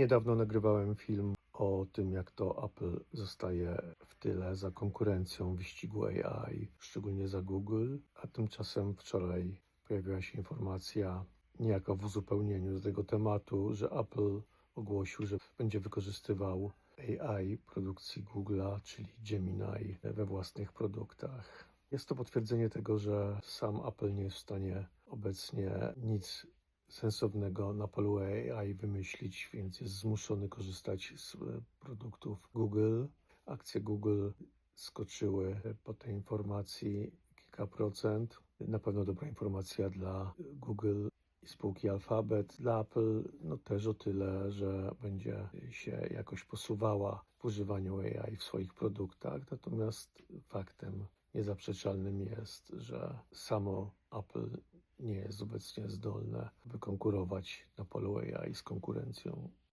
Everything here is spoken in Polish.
Niedawno nagrywałem film o tym, jak to Apple zostaje w tyle za konkurencją wyścigu AI, szczególnie za Google, a tymczasem wczoraj pojawiła się informacja, niejako w uzupełnieniu z tego tematu, że Apple ogłosił, że będzie wykorzystywał AI produkcji Google'a, czyli Gemini, we własnych produktach. Jest to potwierdzenie tego, że sam Apple nie jest w stanie obecnie nic sensownego na polu AI wymyślić, więc jest zmuszony korzystać z e, produktów Google. Akcje Google skoczyły po tej informacji kilka procent. Na pewno dobra informacja dla Google i spółki Alphabet. Dla Apple no też o tyle, że będzie się jakoś posuwała w używaniu AI w swoich produktach. Natomiast faktem niezaprzeczalnym jest, że samo Apple obecnie zdolne, by konkurować na polu AI z konkurencją